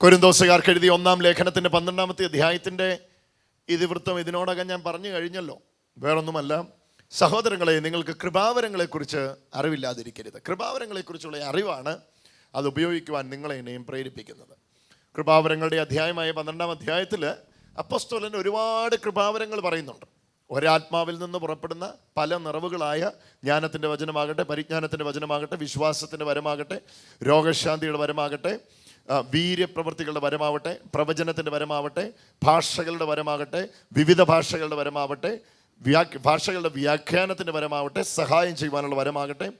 കൊരിന്തോസുകാർക്ക് എഴുതിയ ഒന്നാം ലേഖനത്തിന്റെ പന്ത്രണ്ടാമത്തെ അധ്യായത്തിന്റെ ഇതിവൃത്തം ഇതിനോടകം ഞാൻ പറഞ്ഞു കഴിഞ്ഞല്ലോ. വേറൊന്നുമല്ല സഹോദരങ്ങളെ നിങ്ങൾക്ക് കൃപാവരങ്ങളെക്കുറിച്ച് അറിവില്ലാതിരിക്കരുത്. കൃപാവരങ്ങളെക്കുറിച്ചുള്ള അറിവാണ് അത് ഉപയോഗിക്കുവാൻ നിങ്ങളെ എന്നെയും പ്രേരിപ്പിക്കുന്നത്. കൃപാവരങ്ങളുടെ അധ്യായമായ പന്ത്രണ്ടാം അധ്യായത്തിൽ അപ്പസ്തോലൻ ഒരുപാട് കൃപാവരങ്ങൾ പറയുന്നുണ്ട്. ഒരാത്മാവിൽ നിന്ന് പുറപ്പെടുന്ന പല നിറവുകളായ ജ്ഞാനത്തിന്റെ വചനമാകട്ടെ പരിജ്ഞാനത്തിന്റെ വചനമാകട്ടെ വിശ്വാസത്തിന്റെ വരമാകട്ടെ രോഗശാന്തിയുടെ വരമാകട്ടെ വീര്യപ്രവൃത്തികളുടെ വരമാവട്ടെ പ്രവചനത്തിന്റെ വരമാവട്ടെ ഭാഷകളുടെ വരമാകട്ടെ വിവിധ ഭാഷകളുടെ വരമാവട്ടെ വ്യാ ഭാഷകളുടെ വ്യാഖ്യാനത്തിന്റെ വരമാവട്ടെ സഹായം ചെയ്യുവാനുള്ള വരമാകട്ടെ.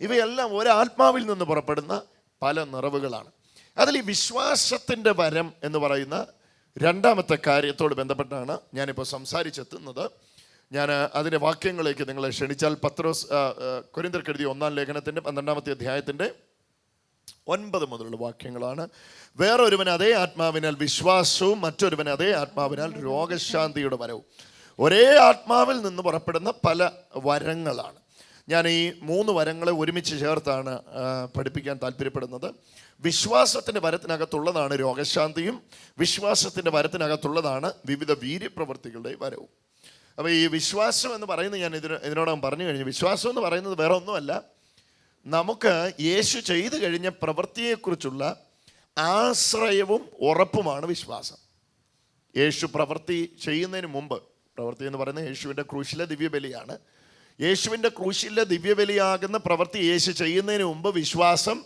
ഇവയെല്ലാം ഒരാത്മാവിൽ നിന്ന് പുറപ്പെടുന്ന പല നിറവുകളാണ്. അതിൽ ഈ വിശ്വാസത്തിന്റെ വരം എന്ന് പറയുന്ന രണ്ടാമത്തെ കാര്യത്തോട് ബന്ധപ്പെട്ടാണ് ഞാനിപ്പോൾ സംസാരിച്ചെത്തുന്നത്. ഞാൻ അതിന്റെ വാക്യങ്ങളിലേക്ക് നിങ്ങളെ ക്ഷണിച്ചാൽ പത്രോസ് കൊരിന്തർക്കെഴുതിയ ഒന്നാം ലേഖനത്തിന്റെ പന്ത്രണ്ടാമത്തെ അധ്യായത്തിന്റെ ഒൻപത് മുതലുള്ള വാക്യങ്ങളാണ്. വേറൊരുവൻ അതേ ആത്മാവിനാൽ വിശ്വാസവും മറ്റൊരുവൻ അതേ ആത്മാവിനാൽ രോഗശാന്തിയുടെ വരവും. ഒരേ ആത്മാവിൽ നിന്ന് പുറപ്പെടുന്ന പല വരങ്ങളാണ്. ഞാൻ ഈ മൂന്ന് വരങ്ങളെ ഒരുമിച്ച് ചേർത്താണ് പഠിപ്പിക്കാൻ താല്പര്യപ്പെടുന്നത്. വിശ്വാസത്തിന്റെ വരത്തിനകത്തുള്ളതാണ് രോഗശാന്തിയും വിശ്വാസത്തിന്റെ വരത്തിനകത്തുള്ളതാണ് വിവിധ വീര്യപ്രവൃത്തികളുടെ വരവും. അപ്പോൾ ഈ വിശ്വാസം എന്ന് പറയുന്നത് ഞാൻ ഇതിന് ഇതിനോടകം പറഞ്ഞു കഴിഞ്ഞു. വിശ്വാസം എന്ന് പറയുന്നത് വേറെ ഒന്നുമല്ല നമുക്ക് യേശു ചെയ്തു കഴിഞ്ഞ പ്രവൃത്തിയെക്കുറിച്ചുള്ള ആശ്രയവും ഉറപ്പുമാണ് വിശ്വാസം. യേശു പ്രവൃത്തി ചെയ്യുന്നതിന് മുമ്പ് പ്രവൃത്തി എന്ന് പറയുന്നത് യേശുവിന്റെ ക്രൂശിലെ ദിവ്യബലിയാണ്. യേശുവിന്റെ ക്രൂശിലെ ദിവ്യബലിയാകുന്ന പ്രവൃത്തി യേശു ചെയ്യുന്നതിന് മുമ്പ് വിശ്വാസം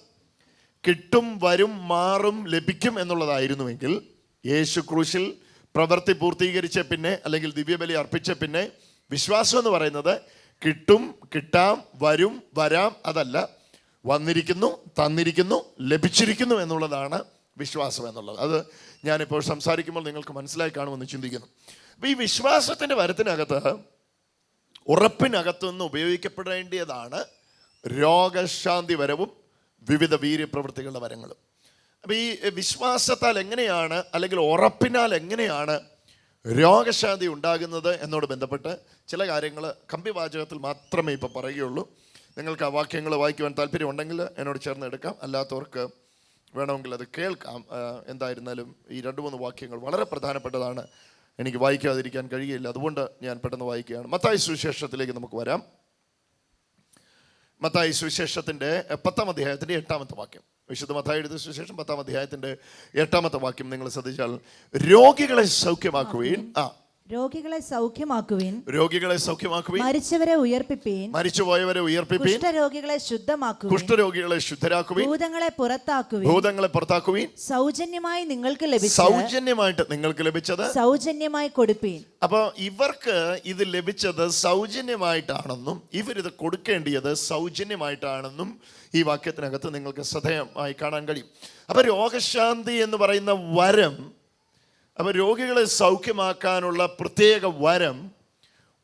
കിട്ടും വരും മാറും ലഭിക്കും എന്നുള്ളതായിരുന്നുവെങ്കിൽ യേശു ക്രൂശിൽ പ്രവൃത്തി പൂർത്തീകരിച്ച പിന്നെ അല്ലെങ്കിൽ ദിവ്യബലി അർപ്പിച്ച പിന്നെ വിശ്വാസം എന്ന് പറയുന്നത് കിട്ടും കിട്ടാം വരും വരാം അതല്ല വന്നിരിക്കുന്നു തന്നിരിക്കുന്നു ലഭിച്ചിരിക്കുന്നു എന്നുള്ളതാണ് വിശ്വാസം എന്നുള്ളത്. അത് ഞാനിപ്പോൾ സംസാരിക്കുമ്പോൾ നിങ്ങൾക്ക് മനസ്സിലായി കാണുമെന്ന് ചിന്തിക്കുന്നു. അപ്പോൾ ഈ വിശ്വാസത്തിന്റെ വരത്തിനകത്ത് ഉറപ്പിനകത്തു നിന്ന് ഉപയോഗിക്കപ്പെടേണ്ടതാണ് രോഗശാന്തി വരവും വിവിധ വീര്യപ്രവൃത്തികളുടെ വരങ്ങളും. അപ്പോൾ ഈ വിശ്വാസത്താൽ എങ്ങനെയാണ് അല്ലെങ്കിൽ ഉറപ്പിനാൽ എങ്ങനെയാണ് രോഗശാന്തി ഉണ്ടാകുന്നത് എന്നോട് ബന്ധപ്പെട്ട് ചില കാര്യങ്ങൾ കമ്പിവാചകത്തിൽ മാത്രമേ ഇപ്പോൾ പറയുകയുള്ളൂ. നിങ്ങൾക്ക് ആ വാക്യങ്ങൾ വായിക്കുവാൻ താല്പര്യമുണ്ടെങ്കിൽ എന്നോട് ചേർന്ന് എടുക്കാം. അല്ലാത്തവർക്ക് വേണമെങ്കിൽ അത് കേൾക്കാം. എന്തായിരുന്നാലും ഈ രണ്ട് മൂന്ന് വാക്യങ്ങൾ വളരെ പ്രധാനപ്പെട്ടതാണ്. എനിക്ക് വായിക്കാതിരിക്കാൻ കഴിയില്ല. അതുകൊണ്ട് ഞാൻ പെട്ടെന്ന് വായിക്കുകയാണ്. മത്തായി സുവിശേഷത്തിലേക്ക് നമുക്ക് വരാം. മത്തായി സുവിശേഷത്തിന്റെ പത്താം അധ്യായത്തിന്റെ എട്ടാമത്തെ വാക്യം. വിശുദ്ധ മത്തായി എഴുതിയ സുവിശേഷം പത്താം അധ്യായത്തിന്റെ എട്ടാമത്തെ വാക്യം നിങ്ങൾ ശ്രദ്ധിച്ചാൽ രോഗികളെ സൗഖ്യമാക്കുകയും ആ രോഗികളെ സൗഖ്യമാക്കുവിൻ. രോഗികളെ സൗഖ്യമാക്കുവിൻ. മരിച്ചവരെ ഉയർപ്പിപ്പീൻ. മരിച്ചുപോയവരെ ഉയർപ്പിപ്പീൻ. കുഷ്ഠരോഗികളെ ശുദ്ധമാക്കുവിൻ. കുഷ്ഠരോഗികളെ ശുദ്ധരാക്കുവിൻ. ഭൂതങ്ങളെ പുറത്താക്കുവിൻ. ഭൂതങ്ങളെ പുറത്താക്കുവിൻ. സൗജന്യമായി നിങ്ങൾക്ക് ലഭിച്ച സൗജന്യമായിട്ട് നിങ്ങൾക്ക് ലഭിച്ചത്. സൗജന്യമായി കൊടുപ്പീൻ. അപ്പോൾ ഇവർക്ക് ഇത് ലഭിച്ചത് സൗജന്യമായിട്ടാണെന്നും ഇവരിത് കൊടുക്കേണ്ടിയത് സൗജന്യമായിട്ടാണെന്നും ഈ വാക്യത്തിനകത്ത് നിങ്ങൾക്ക് ശ്രദ്ധേയമായി കാണാൻ കഴിയും. അപ്പോൾ രോഗശാന്തി എന്ന് പറയുന്ന വരം അപ്പോൾ രോഗികളെ സൗഖ്യമാക്കാനുള്ള പ്രത്യേക വരം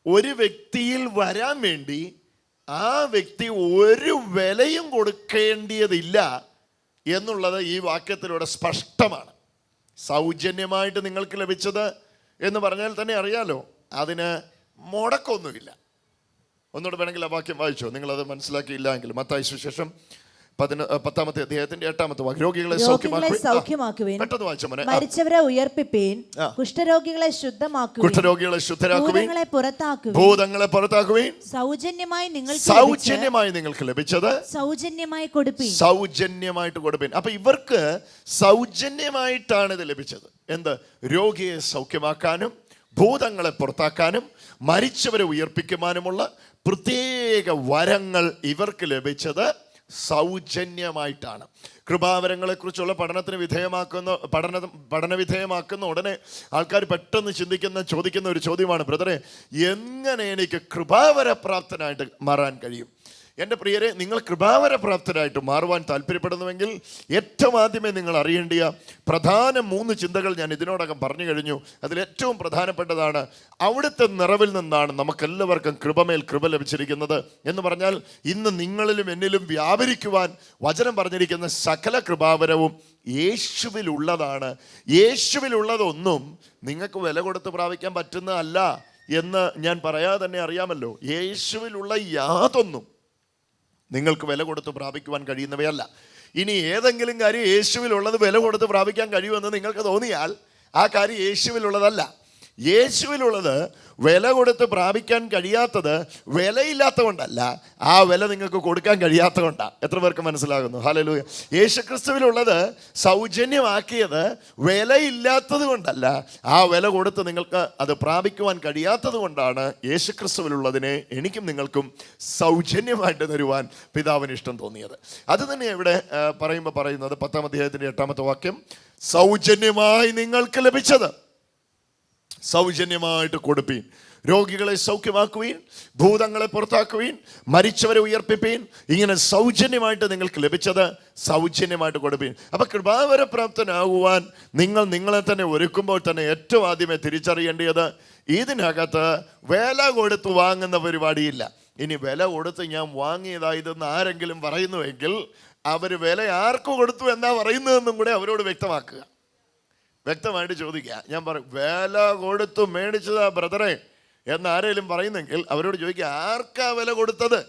ഒരു വ്യക്തിയിൽ വരാൻ വേണ്ടി ആ വ്യക്തി ഒരു വിലയും കൊടുക്കേണ്ടിയതില്ല എന്നുള്ളത് ഈ വാക്യത്തിലൂടെ സ്പഷ്ടമാണ്. സൗജന്യമായിട്ട് നിങ്ങൾക്ക് ലഭിച്ചത് എന്ന് പറഞ്ഞാൽ തന്നെ അറിയാലോ അതിന് മുടക്കൊന്നുമില്ല ഒന്നുകൂടെ വേണമെങ്കിൽ ആ വാക്യം വായിച്ചോ. നിങ്ങളത് മനസ്സിലാക്കിയില്ല എങ്കിൽ മത്തായ സുശേഷം പതിന പത്താമത്തെ അധ്യായത്തിന്റെ എട്ടാമത്തെ വാക്യം രോഗികളെ സൗഖ്യമാക്കുവിൻ. പെട്ടെന്ന് വായിച്ചോ മോനെ. മരിച്ചവരെ ഉയർപ്പിപ്പീൻ. കുഷ്ഠരോഗികളെ ശുദ്ധമാക്കുവിൻ. കുഷ്ഠരോഗികളെ ശുദ്ധരാക്കുവിൻ. ഭൂതങ്ങളെ പുറത്താക്കുവിൻ. ഭൂതങ്ങളെ പുറത്താക്കുവിൻ. സൗജന്യമായി നിങ്ങൾ സൗജന്യമായി നിങ്ങൾക്ക് ലഭിച്ചത് സൗജന്യമായി കൊടുപ്പീൻ. സൗജന്യമായിട്ട് കൊടുപ്പിൻ. അപ്പൊ ഇവർക്ക് സൗജന്യമായിട്ടാണ് ഇത് ലഭിച്ചത്. എന്ത്? രോഗിയെ സൗഖ്യമാക്കാനും ഭൂതങ്ങളെ പുറത്താക്കാനും മരിച്ചവരെ ഉയർപ്പിക്കുവാനുമുള്ള പ്രത്യേക വരങ്ങൾ ഇവർക്ക് ലഭിച്ചത് സൗജന്യമായിട്ടാണ്. കൃപാവരങ്ങളെക്കുറിച്ചുള്ള പഠനത്തിന് വിധേയമാക്കുന്ന പഠന പഠന വിധേയമാക്കുന്ന ഉടനെ ആൾക്കാർ പെട്ടെന്ന് ചിന്തിക്കുന്ന ചോദിക്കുന്ന ഒരു ചോദ്യമാണ് ബ്രദറെ എങ്ങനെ എനിക്ക് കൃപാവരപ്രാപ്തനായിട്ട് മാറാൻ കഴിയും? എന്റെ പ്രിയരെ നിങ്ങൾ കൃപാവര പ്രാപ്തരായിട്ട് മാറുവാൻ താല്പര്യപ്പെടുന്നുവെങ്കിൽ ഏറ്റവും ആദ്യമേ നിങ്ങൾ അറിയേണ്ടിയ പ്രധാന മൂന്ന് ചിന്തകൾ ഞാൻ ഇതിനോടകം പറഞ്ഞു കഴിഞ്ഞു. അതിൽ ഏറ്റവും പ്രധാനപ്പെട്ടതാണ് അവിടുത്തെ നിറവിൽ നിന്നാണ് നമുക്കെല്ലാവർക്കും കൃപമേൽ കൃപ ലഭിച്ചിരിക്കുന്നത് എന്ന് പറഞ്ഞാൽ ഇന്ന് നിങ്ങളിലും എന്നിലും വ്യാപരിക്കുവാൻ വചനം പറഞ്ഞിരിക്കുന്ന സകല കൃപാവരവും യേശുവിലുള്ളതാണ്. യേശുവിലുള്ളതൊന്നും നിങ്ങൾക്ക് വില കൊടുത്ത് പ്രാപിക്കാൻ പറ്റുന്നതല്ല എന്ന് ഞാൻ പറയാതെ തന്നെ അറിയാമല്ലോ. യേശുവിലുള്ള യാതൊന്നും നിങ്ങൾക്ക് വില കൊടുത്ത് പ്രാപിക്കുവാൻ കഴിയുന്നവയല്ല. ഇനി ഏതെങ്കിലും കാര്യം യേശുവിലുള്ളത് വില കൊടുത്ത് പ്രാപിക്കാൻ കഴിയുമെന്ന് നിങ്ങൾക്ക് തോന്നിയാൽ ആ കാര്യം യേശുവിലുള്ളതല്ല. യേശുവിലുള്ളത് വില കൊടുത്ത് പ്രാപിക്കാൻ കഴിയാത്തത് വിലയില്ലാത്തതുകൊണ്ടല്ല. ആ വില നിങ്ങൾക്ക് കൊടുക്കാൻ കഴിയാത്തതുകൊണ്ടാണ് എത്ര പേർക്ക് മനസ്സിലാകുന്നു? ഹലലൂയ യേശുക്രിസ്തുവിലുള്ളത് സൗജന്യമാക്കിയത് വിലയില്ലാത്തത് കൊണ്ടല്ല ആ വില കൊടുത്ത് നിങ്ങൾക്ക് അത് പ്രാപിക്കുവാൻ കഴിയാത്തത് കൊണ്ടാണ് യേശുക്രിസ്തുവിലുള്ളതിനെ എനിക്കും നിങ്ങൾക്കും സൗജന്യമായിട്ട് തരുവാൻ പിതാവിന് ഇഷ്ടം തോന്നിയത്. അത് തന്നെ ഇവിടെ പറയുമ്പോൾ പറയുന്നത് പത്താം അധ്യായത്തിന്റെ എട്ടാമത്തെ വാക്യം. സൗജന്യമായി നിങ്ങൾക്ക് ലഭിച്ചത്. സൗജന്യമായിട്ട് കൊടുപ്പീൻ. രോഗികളെ സൗഖ്യമാക്കുവീൻ ഭൂതങ്ങളെ പുറത്താക്കുവീൻ മരിച്ചവരെ ഉയർപ്പിപ്പീൻ. ഇങ്ങനെ സൗജന്യമായിട്ട് നിങ്ങൾക്ക് ലഭിച്ചത് സൗജന്യമായിട്ട് കൊടുപ്പീൻ. അപ്പം കൃപാവരപ്രാപ്തനാകുവാൻ നിങ്ങൾ നിങ്ങളെ തന്നെ ഒരുക്കുമ്പോൾ തന്നെ ഏറ്റവും ആദ്യമേ തിരിച്ചറിയേണ്ടത് ഇതിനകത്ത് വില കൊടുത്ത് വാങ്ങുന്ന പരിപാടിയില്ല. ഇനി വില കൊടുത്ത് ഞാൻ വാങ്ങിയതായതെന്ന് ആരെങ്കിലും പറയുന്നുവെങ്കിൽ അവർ വില ആർക്ക് കൊടുത്തു എന്നാ പറയുന്നതെന്നും കൂടെ അവരോട് വ്യക്തമാക്കുക. വ്യക്തമായിട്ട് ചോദിക്കുക ഞാൻ പറയും വില കൊടുത്തു മേടിച്ചതാ ബ്രദറെ. എന്ന് ആരെങ്കിലും പറയുന്നെങ്കിൽ അവരോട് ചോദിക്കുക ആർക്കാ വില കൊടുത്തത്?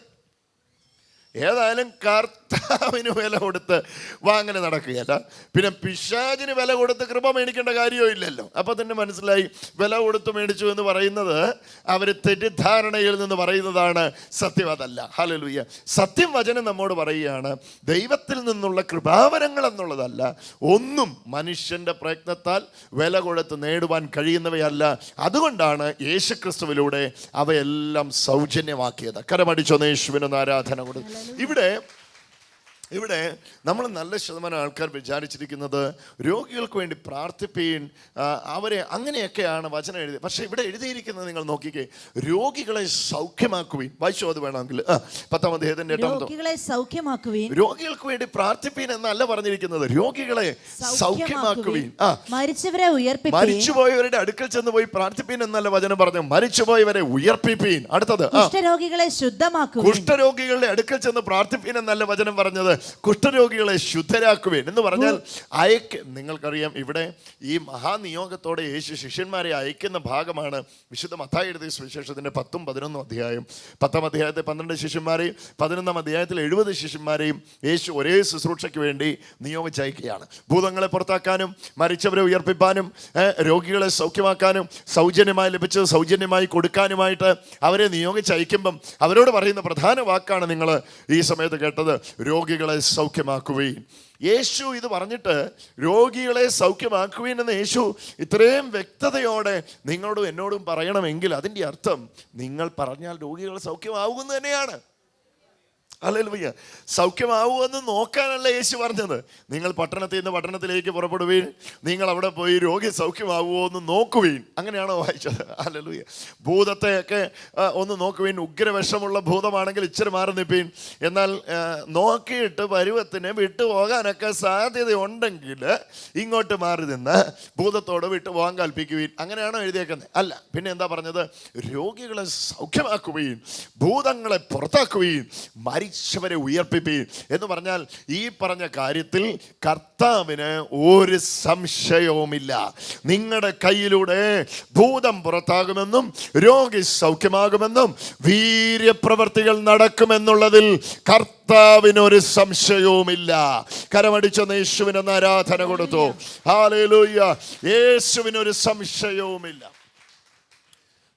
ഏതായാലും കർത്താവിന് വില കൊടുത്ത് വാങ്ങനെ നടക്കുകയല്ല. പിന്നെ പിശാചിന് വില കൊടുത്ത് കൃപ മേടിക്കേണ്ട കാര്യവും ഇല്ലല്ലോ. അപ്പോൾ തന്നെ മനസ്സിലായി വില കൊടുത്ത് മേടിച്ചു എന്ന് പറയുന്നത് അവർ തെറ്റിദ്ധാരണയിൽ നിന്ന് പറയുന്നതാണ് സത്യം അതല്ല. ഹലലുയ്യ സത്യം വചനം നമ്മോട് പറയുകയാണ് ദൈവത്തിൽ നിന്നുള്ള കൃപാവരങ്ങൾ എന്നുള്ളതല്ല ഒന്നും മനുഷ്യന്റെ പ്രയത്നത്താൽ വില കൊടുത്ത് നേടുവാൻ കഴിയുന്നവയല്ല. അതുകൊണ്ടാണ് യേശുക്രിസ്തുവിലൂടെ അവയെല്ലാം സൗജന്യമാക്കിയത്. കരമടിച്ചൊന്ന് യേശുവിനൊന്ന് ആരാധന കൊടുത്തു ഇവിടെ ഇവിടെ നമ്മൾ നല്ല ശതമാനം ആൾക്കാർ വിചാരിച്ചിരിക്കുന്നത് രോഗികൾക്ക് വേണ്ടി പ്രാർത്ഥിപ്പീൻ അവരെ അങ്ങനെയൊക്കെയാണ് വചനം എഴുതി പക്ഷെ ഇവിടെ എഴുതിയിരിക്കുന്നത് നിങ്ങൾ നോക്കിക്കേ രോഗികളെ സൗഖ്യമാക്കുവീൻ. വായിച്ചോ അത് വേണമെങ്കിൽ? പത്താമത് പത്താം അധ്യായത്തിന്റെ രോഗികളെ സൗഖ്യമാക്കുവീൻ. രോഗികൾക്ക് വേണ്ടി പ്രാർത്ഥിപ്പീൻ എന്നല്ല പറഞ്ഞിരിക്കുന്നത്. രോഗികളെ സൗഖ്യമാക്കുവീൻ. ആ. മരിച്ചവരെ ഉയർപ്പിപ്പീൻ. മരിച്ചുപോയവരുടെ അടുക്കൽ ചെന്ന് പോയി പ്രാർത്ഥിപ്പീൻ എന്നല്ല വചനം പറഞ്ഞു മരിച്ചുപോയവരെ ഉയർപ്പിപ്പീൻ. അടുത്തത് രോഗികളെ കുഷ്ഠരോഗികളെ ശുദ്ധമാക്കുവിൻ. കുഷ്ഠരോഗികളുടെ അടുക്കൽ ചെന്ന് പ്രാർത്ഥിപ്പീൻ എന്നല്ല വചനം പറഞ്ഞത്. കുഷ്ഠരോഗികളെ ശുദ്ധരാക്കുവേൻ എന്ന് പറഞ്ഞാൽ അയക്ക് നിങ്ങൾക്കറിയാം ഇവിടെ ഈ മഹാനിയോഗത്തോടെ യേശു ശിഷ്യന്മാരെ അയക്കുന്ന ഭാഗമാണ് വിശുദ്ധ മത്തായി എഴുതിയ സുവിശേഷത്തിന്റെ പത്തും പതിനൊന്നും അധ്യായം. പത്താം അധ്യായത്തെ പന്ത്രണ്ട് ശിഷ്യന്മാരെയും പതിനൊന്നാം അധ്യായത്തിൽ എഴുപത് ശിഷ്യന്മാരെയും യേശു ഒരേ ശുശ്രൂഷയ്ക്ക് വേണ്ടി നിയോഗിച്ചയക്കുകയാണ്. ഭൂതങ്ങളെ പുറത്താക്കാനും മരിച്ചവരെ ഉയർപ്പിപ്പാനും രോഗികളെ സൗഖ്യമാക്കാനും സൗജന്യമായി ലഭിച്ചത് സൗജന്യമായി കൊടുക്കാനുമായിട്ട് അവരെ നിയോഗിച്ചയക്കുമ്പം അവരോട് പറയുന്ന പ്രധാന വാക്കാണ് നിങ്ങൾ ഈ സമയത്ത് കേട്ടത്. രോഗികളെ സൗഖ്യമാക്കുവീൻ യേശു ഇത് പറഞ്ഞിട്ട് രോഗികളെ സൗഖ്യമാക്കുവീൻ എന്ന് യേശു ഇത്രയും വ്യക്തതയോടെ നിങ്ങളോടും എന്നോടും പറയണമെങ്കിൽ അതിന്റെ അർത്ഥം നിങ്ങൾ പറഞ്ഞാൽ രോഗികൾ സൗഖ്യമാകുമെന്ന് തന്നെയാണ്. അല്ലല്ല സൗഖ്യമാവുമെന്ന് നോക്കാനല്ല യേശു പറഞ്ഞത്. നിങ്ങൾ പട്ടണത്തിൽ നിന്ന് പട്ടണത്തിലേക്ക് പുറപ്പെടുവീൻ നിങ്ങൾ അവിടെ പോയി രോഗി സൗഖ്യമാവുമോ എന്ന് നോക്കുവീൻ. അങ്ങനെയാണോ വായിച്ചത്? അല്ലല്ലുയ്യ ഭൂതത്തെയൊക്കെ ഒന്ന് നോക്കുവീൻ. ഉഗ്രവിഷമുള്ള ഭൂതമാണെങ്കിൽ ഇച്ചിരി മാറി നിൽപ്പീൻ. എന്നാൽ നോക്കിയിട്ട് പരുവത്തിന് വിട്ടുപോകാനൊക്കെ സാധ്യതയുണ്ടെങ്കിൽ ഇങ്ങോട്ട് മാറി നിന്ന് ഭൂതത്തോട് വിട്ടുപോകാൻ കൽപ്പിക്കുവീൻ. അങ്ങനെയാണോ എഴുതിയേക്കുന്നത്? അല്ല പിന്നെ എന്താ പറഞ്ഞത്? രോഗികളെ സൗഖ്യമാക്കുകയും ഭൂതങ്ങളെ പുറത്താക്കുവീൻ മരിച്ചവരെ ഉയർപ്പിപ്പീൻ എന്ന് പറഞ്ഞാൽ ഈ പറഞ്ഞ കാര്യത്തിൽ കർത്താവിന് ഒരു സംശയവുമില്ല. നിങ്ങളുടെ കയ്യിലൂടെ ഭൂതം പുറത്താകുമെന്നും രോഗി സൗഖ്യമാകുമെന്നും വീര്യപ്രവർത്തികൾ നടക്കുമെന്നുള്ളതിൽ കർത്താവിനൊരു സംശയവുമില്ല. കരമടിച്ച യേശുവിനൊന്ന് ആരാധന കൊടുത്തു. ഹാലേലൂയ്യ. യേശുവിനൊരു സംശയവുമില്ല.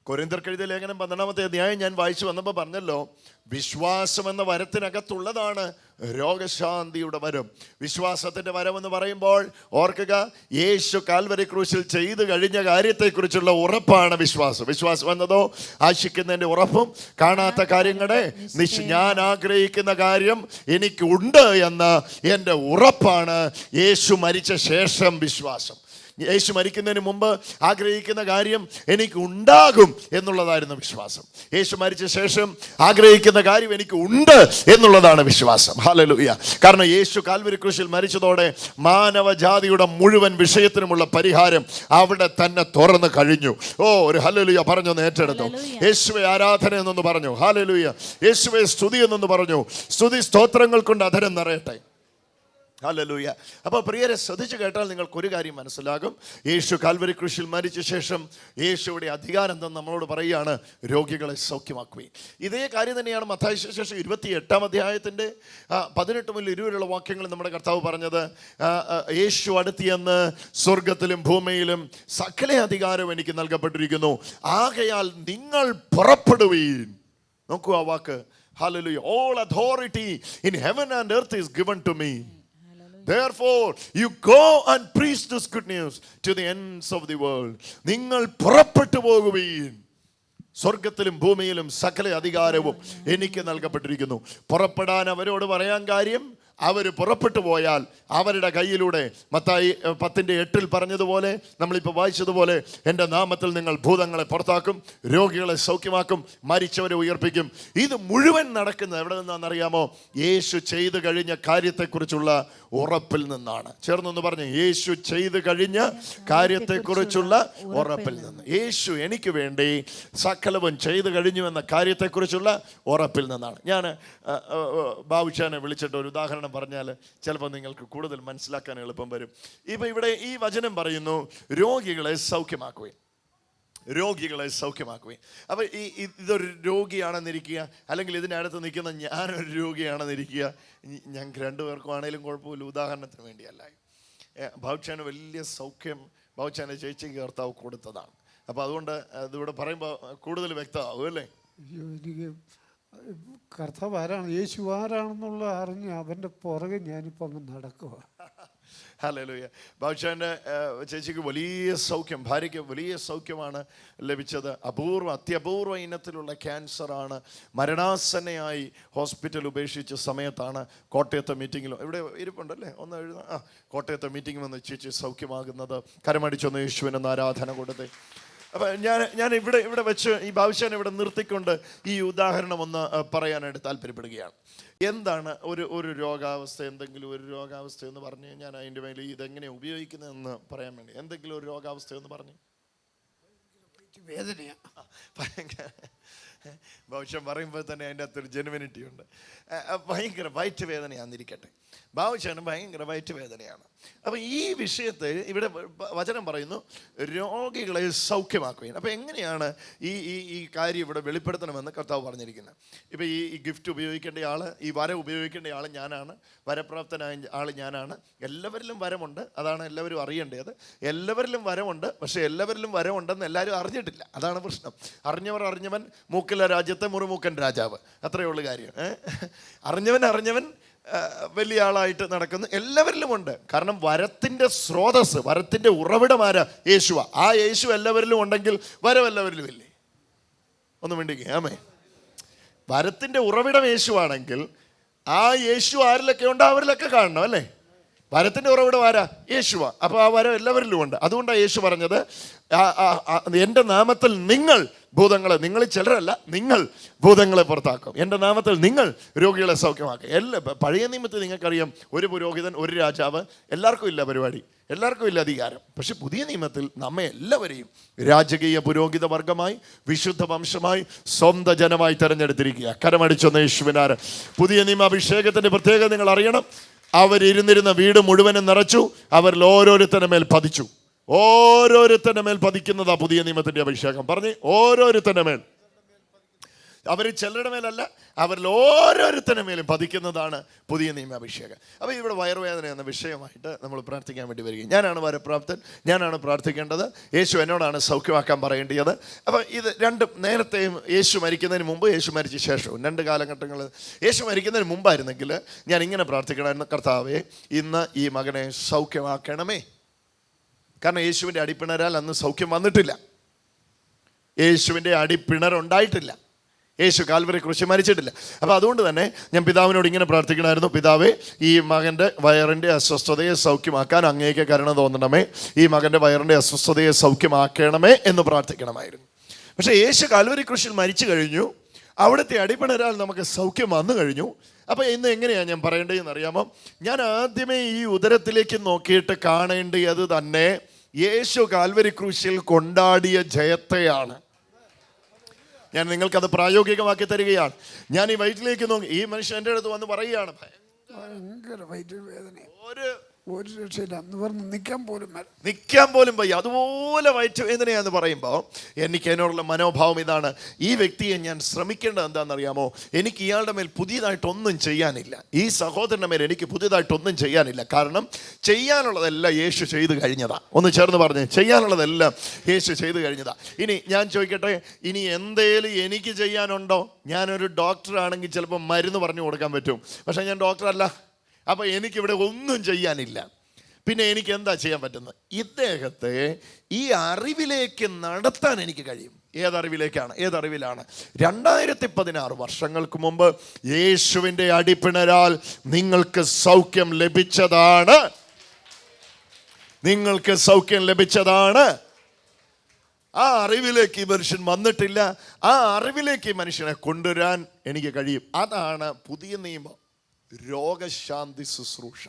കൊരിന്തർക്കെഴുതിയ ലേഖനം പന്ത്രണ്ടാമത്തെ അധ്യായം ഞാൻ വായിച്ചു വന്നപ്പോൾ പറഞ്ഞല്ലോ വിശ്വാസം എന്ന വരത്തിനകത്തുള്ളതാണ് രോഗശാന്തിയുടെ വരം. വിശ്വാസത്തിന്റെ വരമെന്ന് പറയുമ്പോൾ ഓർക്കുക യേശു കാൽവരി ക്രൂശിൽ ചെയ്തു കഴിഞ്ഞ കാര്യത്തെക്കുറിച്ചുള്ള ഉറപ്പാണ് വിശ്വാസം. വിശ്വാസം എന്നതോ ആശിക്കുന്നതിന്റെ ഉറപ്പും കാണാത്ത കാര്യങ്ങളെ നിശ് ഞാൻ ആഗ്രഹിക്കുന്ന കാര്യം എനിക്കുണ്ട് എന്ന എന്റെ ഉറപ്പാണ്. യേശു മരിച്ച ശേഷം വിശ്വാസം. യേശു മരിക്കുന്നതിന് മുമ്പ് ആഗ്രഹിക്കുന്ന കാര്യം എനിക്ക് ഉണ്ടാകും എന്നുള്ളതായിരുന്നു വിശ്വാസം. യേശു മരിച്ച ശേഷം ആഗ്രഹിക്കുന്ന കാര്യം എനിക്ക് ഉണ്ട് എന്നുള്ളതാണ് വിശ്വാസം. ഹാലലൂയ കാരണം യേശു കാൽവരി കൃഷിയിൽ മരിച്ചതോടെ മാനവജാതിയുടെ മുഴുവൻ വിഷയത്തിനുമുള്ള പരിഹാരം അവിടെ തന്നെ തുറന്നു കഴിഞ്ഞു. ഓ ഒരു ഹലലുയ പറഞ്ഞു ഏറ്റെടുത്തു. യേശുവെ ആരാധന എന്നൊന്ന് പറഞ്ഞു. ഹാലലുയ യേശുവെ സ്തുതി എന്നൊന്ന് പറഞ്ഞു. സ്തുതി സ്തോത്രങ്ങൾ കൊണ്ട് അധരം നിറയട്ടെ. ഹല്ലേലൂയ അപ്പോൾ പ്രിയരെ ശ്രദ്ധിച്ചു കേട്ടാൽ നിങ്ങൾക്ക് ഒരു കാര്യം മനസ്സിലാകും. യേശു കാൽവരി കൃഷിയിൽ മരിച്ച ശേഷം യേശുവിടെ അധികാരം തന്നെ നമ്മളോട് പറയുകയാണ് രോഗികളെ സൗഖ്യമാക്കുകയും ഇതേ കാര്യം തന്നെയാണ് മത്തായ ശേഷം ഇരുപത്തി എട്ടാം അധ്യായത്തിന്റെ പതിനെട്ട് മുതൽ ഇരുവരുള്ള വാക്യങ്ങൾ നമ്മുടെ കർത്താവ് പറഞ്ഞത്. യേശു അടുത്തിയെന്ന് സ്വർഗത്തിലും ഭൂമിയിലും സകല അധികാരവും എനിക്ക് നൽകപ്പെട്ടിരിക്കുന്നു. ആകയാൽ നിങ്ങൾ പുറപ്പെടുവീൻ. നോക്കൂ ആ വാക്ക്. Hallelujah. All authority in heaven and earth is given to me. Therefore, you go and preach this good news to the ends of the world. നിങ്ങൾ പുറപ്പെട്ടു പോകുവീൻ സ്വർഗത്തിലും ഭൂമിയിലും സകല അധികാരവും എനിക്ക് നൽകപ്പെട്ടിരിക്കുന്നു പുറപ്പെടാൻ അവരോട് പറയാൻ കാര്യം അവർ പുറപ്പെട്ടു പോയാൽ അവരുടെ കയ്യിലൂടെ മത്തായി പത്തിന്റെ എട്ടിൽ പറഞ്ഞതുപോലെ നമ്മളിപ്പോൾ വായിച്ചതുപോലെ എന്റെ നാമത്തിൽ നിങ്ങൾ ഭൂതങ്ങളെ പുറത്താക്കും രോഗികളെ സൗഖ്യമാക്കും മരിച്ചവരെ ഉയർപ്പിക്കും. ഇത് മുഴുവൻ നടക്കുന്നത് എവിടെ നിന്നാണെന്നറിയാമോ? യേശു ചെയ്തു കഴിഞ്ഞ കാര്യത്തെക്കുറിച്ചുള്ള ഉറപ്പിൽ നിന്നാണ്. ചേർന്നൊന്ന് പറഞ്ഞു യേശു ചെയ്തു കഴിഞ്ഞ കാര്യത്തെക്കുറിച്ചുള്ള ഉറപ്പിൽ നിന്ന്. യേശു എനിക്ക് വേണ്ടി സകലവും ചെയ്തു കഴിഞ്ഞു എന്ന കാര്യത്തെക്കുറിച്ചുള്ള ഉറപ്പിൽ നിന്നാണ്. ഞാൻ ബാബുഷാനെ വിളിച്ചിട്ട് ഒരു ഉദാഹരണം പറഞ്ഞാൽ ചിലപ്പോൾ നിങ്ങൾക്ക് കൂടുതൽ മനസ്സിലാക്കാൻ എളുപ്പം വരും. ഇപ്പം ഇവിടെ ഈ വചനം പറയുന്നു രോഗികളെ സൗഖ്യമാക്കുകയും രോഗികളെ സൗഖ്യമാക്കുകയും അപ്പോൾ ഈ ഇതൊരു രോഗിയാണെന്നിരിക്കുക അല്ലെങ്കിൽ ഇതിനടുത്ത് നിൽക്കുന്ന ഞാനൊരു രോഗിയാണെന്നിരിക്കുക ഞങ്ങൾക്ക് ആണെങ്കിലും കുഴപ്പമില്ല ഉദാഹരണത്തിന് വേണ്ടിയല്ല. ഭൗച്ചാന് വലിയ സൗഖ്യം ഭൗച്ചാന്റെ ചേച്ചിക്ക് കർത്താവ് കൊടുത്തതാണ്. അപ്പോൾ അതുകൊണ്ട് ഇതിവിടെ പറയുമ്പോൾ കൂടുതൽ വ്യക്തമാകും അല്ലേ? കർത്താവ് ആരാണ്? യേശു ആരാണെന്നുള്ള അറിഞ്ഞ് അവന്റെ പുറകെ ഞാനിപ്പോൾ അങ്ങ് നടക്കുക ഹലോയ ബാബുഷാന്റെ ചേച്ചിക്ക് വലിയ സൗഖ്യം ഭാര്യയ്ക്ക് വലിയ സൗഖ്യമാണ് ലഭിച്ചത്. അപൂർവ അത്യപൂർവ ഇനത്തിലുള്ള ക്യാൻസറാണ് മരണാസന്നയായി ഹോസ്പിറ്റൽ ഉപേക്ഷിച്ച സമയത്താണ് കോട്ടയത്തെ മീറ്റിങ്ങിൽ ഇവിടെ ഇരിപ്പുണ്ടല്ലേ? ഒന്ന് എഴുതാം ആ കോട്ടയത്തെ മീറ്റിംഗ് വന്ന് ചേച്ചി സൗഖ്യമാകുന്നത്. കരമടിച്ചൊന്ന് യേശുവിനൊന്ന് ആരാധന കൊടുത്തേ. അപ്പം ഞാൻ ഞാൻ ഇവിടെ ഇവിടെ വെച്ച് ഈ ഭാവിച്ചാൻ ഇവിടെ നിർത്തിക്കൊണ്ട് ഈ ഉദാഹരണം ഒന്ന് പറയാനായിട്ട് താല്പര്യപ്പെടുകയാണ്. എന്താണ് ഒരു ഒരു രോഗാവസ്ഥ? എന്തെങ്കിലും ഒരു രോഗാവസ്ഥ എന്ന് പറഞ്ഞു ഞാൻ അതിന്റെ മേലെ ഇതെങ്ങനെയാണ് ഉപയോഗിക്കുന്നതെന്ന് പറയാൻ വേണ്ടി. എന്തെങ്കിലും ഒരു രോഗാവസ്ഥ എന്ന് പറഞ്ഞു? വേദനയാണ് ഭയങ്കര ഭവിഷ്യം പറയുമ്പോൾ തന്നെ അതിന്റെ അകത്തൊരു ജെനുവിനിറ്റി ഉണ്ട്. ഭയങ്കര വയറ്റ് വേദനയാന്നിരിക്കട്ടെ ഭാവിച്ചാണ് ഭയങ്കര വയറ്റ് വേദനയാണ് അപ്പോൾ ഈ വിഷയത്തെ ഇവിടെ വചനം പറയുന്നു രോഗികളെ സൗഖ്യമാക്കുകയും. അപ്പോൾ എങ്ങനെയാണ് ഈ ഈ ഈ കാര്യം ഇവിടെ വെളിപ്പെടുത്തണമെന്ന് കർത്താവ് പറഞ്ഞിരിക്കുന്നത്. ഇപ്പോൾ ഈ ഈ ഗിഫ്റ്റ് ഉപയോഗിക്കേണ്ട ആൾ ഈ വര ഉപയോഗിക്കേണ്ട ആൾ ഞാനാണ്. വരപ്രാപ്തനായ ആൾ ഞാനാണ്. എല്ലാവരിലും വരമുണ്ട് അതാണ് എല്ലാവരും അറിയേണ്ടത്. എല്ലാവരിലും വരമുണ്ട് പക്ഷേ എല്ലാവരിലും വരമുണ്ടെന്ന് എല്ലാവരും അറിഞ്ഞിട്ടില്ല. അതാണ് പ്രശ്നം. അറിഞ്ഞവർ അറിഞ്ഞവൻ മൂക്കിലെ രാജ്യത്തെ മുറുമുക്കൻ രാജാവ്. അത്രയേ ഉള്ളൂ കാര്യം. അറിഞ്ഞവൻ അറിഞ്ഞവൻ വലിയ ആളായിട്ട് നടക്കുന്നു. എല്ലാവരിലും ഉണ്ട് കാരണം വരത്തിന്റെ സ്രോതസ് വരത്തിന്റെ ഉറവിടമാര യേശുവ. ആ യേശു എല്ലാവരിലും ഉണ്ടെങ്കിൽ വരം എല്ലാവരിലും ഇല്ലേ ഒന്ന് വേണ്ടിക്കേ ആമേ വരത്തിന്റെ ഉറവിടം യേശുവാണെങ്കിൽ ആ യേശു ആരിലൊക്കെ ഉണ്ടോ അവരിലൊക്കെ കാണണം അല്ലേ? വരത്തിന്റെ ഉറവിടം ആരാ? യേശുവ. അപ്പോൾ ആ വരം എല്ലാവരിലും ഉണ്ട് അതുകൊണ്ടാണ് യേശു പറഞ്ഞത് എന്റെ നാമത്തിൽ നിങ്ങൾ ഭൂതങ്ങളെ നിങ്ങൾ ചിലരല്ല നിങ്ങൾ ഭൂതങ്ങളെ പുറത്താക്കും. എന്റെ നാമത്തിൽ നിങ്ങൾ രോഗികളെ സൗഖ്യമാക്കും. എല്ലാ പഴയ നിയമത്തിൽ നിങ്ങൾക്കറിയാം ഒരു പുരോഹിതൻ ഒരു രാജാവ് എല്ലാവർക്കും ഇല്ല പരിപാടി എല്ലാവർക്കും ഇല്ല അധികാരം. പക്ഷെ പുതിയ നിയമത്തിൽ നമ്മെ എല്ലാവരെയും രാജകീയ പുരോഹിത വർഗമായി വിശുദ്ധ വംശമായി സ്വന്തം ജനമായി തെരഞ്ഞെടുത്തിരിക്കുക കരമടിച്ചൊന്ന് യേശുവിനാര് പുതിയ നിയമ അഭിഷേകത്തിന്റെ പ്രത്യേകത നിങ്ങൾ അറിയണം. അവരിരുന്നിരുന്ന വീട് മുഴുവനും നിറച്ചു അവരിൽ ഓരോരുത്തരുടെ മേൽ പതിച്ചു. ഓരോരുത്തരുടെ മേൽ പതിക്കുന്നതാ പുതിയ നിയമത്തിന്റെ അഭിഷേകം. പറഞ്ഞ് ഓരോരുത്തരുടെ മേൽ. അവർ ചിലരുടെ മേലല്ല അവരിൽ ഓരോരുത്തരുടെ മേലും പതിക്കുന്നതാണ് പുതിയ നിയമാഭിഷേകം അപ്പോൾ ഇവിടെ വയറുവേദന എന്ന വിഷയമായിട്ട് നമ്മൾ പ്രാർത്ഥിക്കാൻ വേണ്ടി വരികയും ഞാനാണ് വരപ്രാപ്തൻ ഞാനാണ് പ്രാർത്ഥിക്കേണ്ടത്. യേശു എന്നോടാണ് സൗഖ്യമാക്കാൻ പറയേണ്ടത് അപ്പോൾ ഇത് രണ്ടും നേരത്തെയും യേശു മരിക്കുന്നതിന് മുമ്പ് യേശു മരിച്ച ശേഷവും രണ്ട് കാലഘട്ടങ്ങൾ. യേശു മരിക്കുന്നതിന് മുമ്പായിരുന്നെങ്കിൽ ഞാൻ ഇങ്ങനെ പ്രാർത്ഥിക്കണമായിരുന്നു. കർത്താവേ ഇന്ന് ഈ മകനെ സൗഖ്യമാക്കണമേ. കാരണം യേശുവിന്റെ അടിപ്പിണരാൽ അന്ന് സൗഖ്യം വന്നിട്ടില്ല. യേശുവിന്റെ അടിപ്പിണറുണ്ടായിട്ടില്ല യേശു കാൽവരെ കുറിച്ച് മരിച്ചിട്ടില്ല. അപ്പോൾ അതുകൊണ്ട് തന്നെ ഞാൻ പിതാവിനോട് ഇങ്ങനെ പ്രാർത്ഥിക്കണമായിരുന്നു. പിതാവേ ഈ മകന്റെ വയറിന്റെ അസ്വസ്ഥതയെ സൗഖ്യമാക്കാൻ അങ്ങേക്ക് കരുണ തോന്നണമേ. ഈ മകന്റെ വയറിന്റെ അസ്വസ്ഥതയെ സൗഖ്യമാക്കണമേ എന്ന് പ്രാർത്ഥിക്കണമായിരുന്നു. പക്ഷേ യേശു കാൽവരി കൃഷിയിൽ മരിച്ചു കഴിഞ്ഞു. അവിടുത്തെ അടിപ്പിണരാൽ നമുക്ക് സൗഖ്യം വന്നു കഴിഞ്ഞു. അപ്പോൾ ഇന്ന് എങ്ങനെയാണ് ഞാൻ പറയേണ്ടതെന്ന് അറിയാമോ ഞാൻ ആദ്യമേ ഈ ഉദരത്തിലേക്ക് നോക്കിയിട്ട് കാണേണ്ടത് തന്നെ യേശു കാൽവരി ക്രൂശിൽ കൊണ്ടാടിയ ജയത്തെയാണ്. ഞാൻ നിങ്ങൾക്കത് പ്രായോഗികമാക്കി തരികയാണ്. ഞാൻ ഈ വയറ്റിലേക്ക് നോക്കി ഈ മനുഷ്യൻ എന്റെ അടുത്ത് വന്ന് പറയുകയാണ് ഭയങ്കര ഭയങ്കര വയറ്റിൽ വേദന ഒരു ഒരു രക്ഷയില്ല. എന്ന് പറഞ്ഞ് നിൽക്കാൻ പോലും. നിൽക്കാൻ പോലും വയ്യ. അതുപോലെ വയറ്റുവേദനയാന്ന് പറയുമ്പോൾ എനിക്ക് എന്നോടുള്ള മനോഭാവം ഇതാണ്. ഈ വ്യക്തിയെ ഞാൻ ശ്രമിക്കേണ്ടത് എന്താണെന്നറിയാമോ? എനിക്ക് ഇയാളുടെ മേൽ പുതിയതായിട്ടൊന്നും ചെയ്യാനില്ല. ഈ സഹോദരന്റെ മേൽ എനിക്ക് പുതിയതായിട്ടൊന്നും ചെയ്യാനില്ല. കാരണം ചെയ്യാനുള്ളതെല്ലാം യേശു ചെയ്തു കഴിഞ്ഞതാ. ഒന്ന് ചേർന്ന് പറഞ്ഞേ. ചെയ്യാനുള്ളതെല്ലാം യേശു ചെയ്തു കഴിഞ്ഞതാ. ഇനി ഞാൻ ചോദിക്കട്ടെ ഇനി എന്തേലും എനിക്ക് ചെയ്യാനുണ്ടോ? ഞാനൊരു ഡോക്ടറാണെങ്കിൽ ചിലപ്പോൾ മരുന്ന് പറഞ്ഞു കൊടുക്കാൻ പറ്റും. പക്ഷേ ഞാൻ ഡോക്ടറല്ല. അപ്പോൾ എനിക്കിവിടെ ഒന്നും ചെയ്യാനില്ല. പിന്നെ എനിക്ക് എന്താ ചെയ്യാൻ പറ്റുന്നത്? ഇദ്ദേഹത്തെ ഈ അറിവിലേക്ക് നടത്താൻ എനിക്ക് കഴിയും. ഏതറിവിലേക്കാണ് ഏതറിവിലാണ് രണ്ടായിരത്തി പതിനാറ് വർഷങ്ങൾക്ക് മുമ്പ് യേശുവിന്റെ അടിപ്പിണരാൽ നിങ്ങൾക്ക് സൗഖ്യം ലഭിച്ചതാണ്. നിങ്ങൾക്ക് സൗഖ്യം ലഭിച്ചതാണ്. ആ അറിവിലേക്ക് ഈ മനുഷ്യൻ വന്നിട്ടില്ല. ആ അറിവിലേക്ക് ഈ മനുഷ്യനെ കൊണ്ടുവരാൻ എനിക്ക് കഴിയും. അതാണ് പുതിയ നിയമം. രോഗശാന്തി ശുശ്രൂഷ.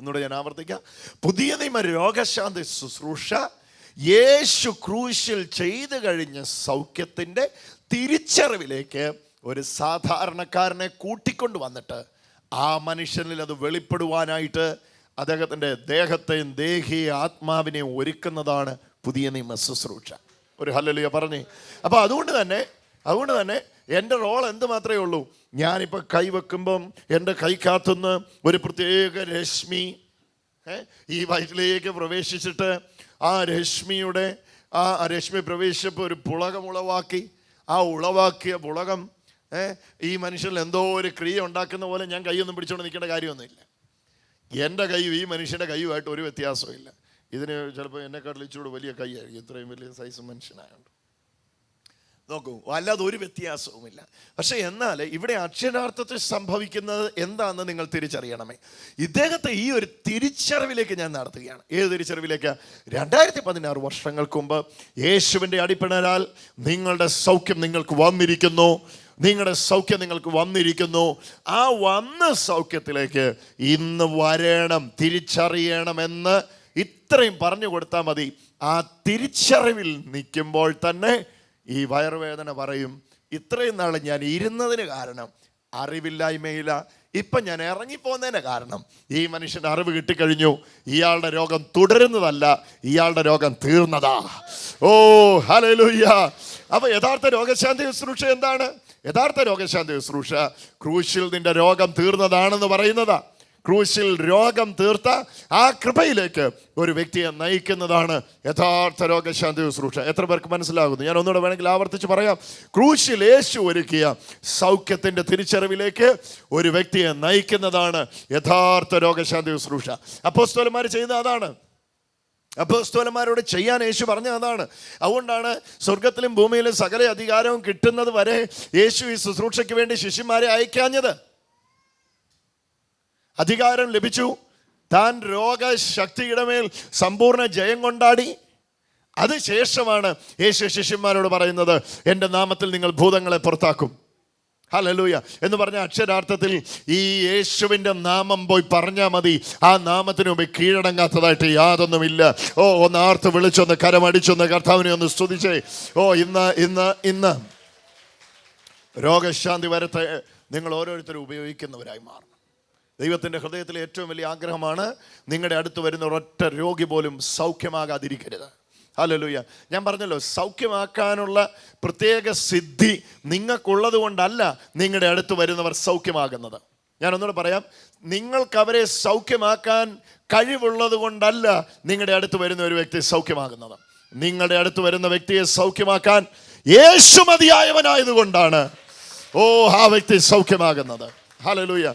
ഒന്നുകൂടെ ഞാൻ ആവർത്തിക്കാം. പുതിയ നിയമ രോഗശാന്തി ശുശ്രൂഷ. യേശു ക്രൂശിൽ ചെയ്തു കഴിഞ്ഞ സൗഖ്യത്തിന്റെ തിരിച്ചറിവിലേക്ക് ഒരു സാധാരണക്കാരനെ കൂട്ടിക്കൊണ്ട് വന്നിട്ട് ആ മനുഷ്യനിൽ അത് വെളിപ്പെടുവാനായിട്ട് അദ്ദേഹത്തിന്റെ ദേഹത്തെയും ദേഹിയെ ആത്മാവിനെയും ഒരുക്കുന്നതാണ് പുതിയ നിയമ ശുശ്രൂഷ. ഒരു ഹല്ലലിയ പറഞ്ഞേ. അപ്പോൾ അതുകൊണ്ട് തന്നെ അതുകൊണ്ട് തന്നെ എന്റെ റോൾ എന്ത് മാത്രമേ ഉള്ളൂ? ഞാനിപ്പോൾ കൈവെക്കുമ്പം എന്റെ കൈക്കകത്തുനിന്ന് ഒരു പ്രത്യേക രശ്മി ഈ വയറ്റിലേക്ക് പ്രവേശിച്ചിട്ട് ആ രശ്മിയുടെ ആ രശ്മി പ്രവേശിച്ചപ്പോൾ ഒരു പുളകം ഉളവാക്കി. ആ ഉളവാക്കിയ പുളകം ഈ മനുഷ്യനിൽ എന്തോ ഒരു ക്രിയ ഉണ്ടാക്കുന്ന പോലെ ഞാൻ കൈയൊന്നും പിടിച്ചുകൊണ്ട് നിൽക്കേണ്ട കാര്യമൊന്നുമില്ല. എന്റെ കൈയും ഈ മനുഷ്യന്റെ കൈയുമായിട്ട് ഒരു വ്യത്യാസവും ഇല്ല ഇതിന് ചിലപ്പോൾ എന്നെക്കാട്ടിൽ ഇച്ചിരി വലിയ കൈയായിരിക്കും. ഇത്രയും വലിയ സൈസ് മനുഷ്യനായുണ്ട്. നോക്കൂ അല്ലാതെ ഒരു വ്യത്യാസവുമില്ല. പക്ഷെ എന്നാൽ ഇവിടെ അക്ഷരാർത്ഥത്തിൽ സംഭവിക്കുന്നത് എന്താണെന്ന് നിങ്ങൾ തിരിച്ചറിയണമേ. ഇദ്ദേഹത്തെ ഈ ഒരു തിരിച്ചറിവിലേക്ക് ഞാൻ നടത്തുകയാണ്. ഏത് തിരിച്ചറിവിലേക്ക്? രണ്ടായിരത്തി പതിനാറ് വർഷങ്ങൾക്ക് മുമ്പ് യേശുവിന്റെ അടിപ്പിണരാൽ നിങ്ങളുടെ സൗഖ്യം നിങ്ങൾക്ക് വന്നിരിക്കുന്നു. നിങ്ങളുടെ സൗഖ്യം നിങ്ങൾക്ക് വന്നിരിക്കുന്നു. ആ വന്ന സൗഖ്യത്തിലേക്ക് ഇന്ന് വരണം തിരിച്ചറിയണമെന്ന് ഇത്രയും പറഞ്ഞു കൊടുത്താൽ മതി. ആ തിരിച്ചറിവിൽ നിൽക്കുമ്പോൾ തന്നെ ഈ വയറുവേദന പറയും ഇത്രയും നാൾ ഞാൻ ഇരുന്നതിന് കാരണം അറിവില്ലായ്മയില്ല. ഇപ്പം ഞാൻ ഇറങ്ങിപ്പോകുന്നതിന് കാരണം ഈ മനുഷ്യന്റെ അറിവ് കിട്ടിക്കഴിഞ്ഞു. ഇയാളുടെ രോഗം തുടരുന്നതല്ല ഇയാളുടെ രോഗം തീർന്നതാ. ഓ ഹലലുയ്യ അപ്പം യഥാർത്ഥ രോഗശാന്തി ശുശ്രൂഷ എന്താണ്? യഥാർത്ഥ രോഗശാന്തി ശുശ്രൂഷ ക്രൂശിൽ നിന്റെ രോഗം തീർന്നതാണെന്ന് പറയുന്നതാ. ക്രൂശിൽ രോഗം തീർത്ത ആ കൃപയിലേക്ക് ഒരു വ്യക്തിയെ നയിക്കുന്നതാണ് യഥാർത്ഥ രോഗശാന്തി ശുശ്രൂഷ. എത്ര പേർക്ക് മനസ്സിലാകുന്നു? ഞാൻ ഒന്നുകൂടെ വേണമെങ്കിൽ ആവർത്തിച്ച് പറയാം. ക്രൂശിൽ യേശു ഒരുക്കിയ സൗഖ്യത്തിന്റെ തിരിച്ചറിവിലേക്ക് ഒരു വ്യക്തിയെ നയിക്കുന്നതാണ് യഥാർത്ഥ രോഗശാന്തി ശുശ്രൂഷ. അപ്പോസ്തോലന്മാർ ചെയ്യുന്ന അതാണ്. അപ്പോസ്തോലന്മാരോട് ചെയ്യാൻ യേശു പറഞ്ഞ അതാണ്. അതുകൊണ്ടാണ് സ്വർഗത്തിലും ഭൂമിയിലും സകല അധികാരവും കിട്ടുന്നത് വരെ യേശു ഈ ശുശ്രൂഷയ്ക്ക് വേണ്ടി ശിഷ്യന്മാരെ അയക്കാഞ്ഞത്. അധികാരം ലഭിച്ചു. താൻ രോഗശക്തിയുടെ മേൽ സമ്പൂർണ ജയം കൊണ്ടാടി. അതിനുശേഷമാണ് യേശു ശിഷ്യന്മാരോട് പറയുന്നത് എന്റെ നാമത്തിൽ നിങ്ങൾ ഭൂതങ്ങളെ പുറത്താക്കും. ഹലലൂയ എന്ന് പറഞ്ഞ അക്ഷരാർത്ഥത്തിൽ ഈ യേശുവിന്റെ നാമം പോയി പറഞ്ഞാൽ മതി. ആ നാമത്തിന് മുമ്പ് കീഴടങ്ങാത്തതായിട്ട് യാതൊന്നുമില്ല. ഓ ഒന്ന് ആർത്ത് വിളിച്ചൊന്ന് കരമടിച്ചൊന്ന് കർത്താവിനെ ഒന്ന് സ്തുതിച്ചേ. ഓ ഇന്ന് ഇന്ന് ഇന്ന്. രോഗശാന്തി വരത്തെ നിങ്ങൾ ഓരോരുത്തരും ഉപയോഗിക്കുന്നവരായി മാറണം ദൈവത്തിന്റെ ഹൃദയത്തിലെ ഏറ്റവും വലിയ ആഗ്രഹമാണ് നിങ്ങളുടെ അടുത്ത് വരുന്ന ഒരൊറ്റ രോഗി പോലും സൗഖ്യമാകാതിരിക്കരുത്. ഹല്ലേലൂയ. ഞാൻ പറഞ്ഞല്ലോ സൗഖ്യമാക്കാനുള്ള പ്രത്യേക സിദ്ധി നിങ്ങൾക്കുള്ളത് കൊണ്ടല്ല നിങ്ങളുടെ അടുത്ത് വരുന്നവർ സൗഖ്യമാകുന്നത്. ഞാൻ ഒന്നുകൂടെ പറയാം നിങ്ങൾക്ക് അവരെ സൗഖ്യമാക്കാൻ കഴിവുള്ളത് കൊണ്ടല്ല നിങ്ങളുടെ അടുത്ത് വരുന്ന ഒരു വ്യക്തി സൗഖ്യമാകുന്നത്. നിങ്ങളുടെ അടുത്ത് വരുന്ന വ്യക്തിയെ സൗഖ്യമാക്കാൻ യേശു മതിയായവനായതുകൊണ്ടാണ് ഓ ആ വ്യക്തി സൗഖ്യമാകുന്നത്. ഹലലൂയ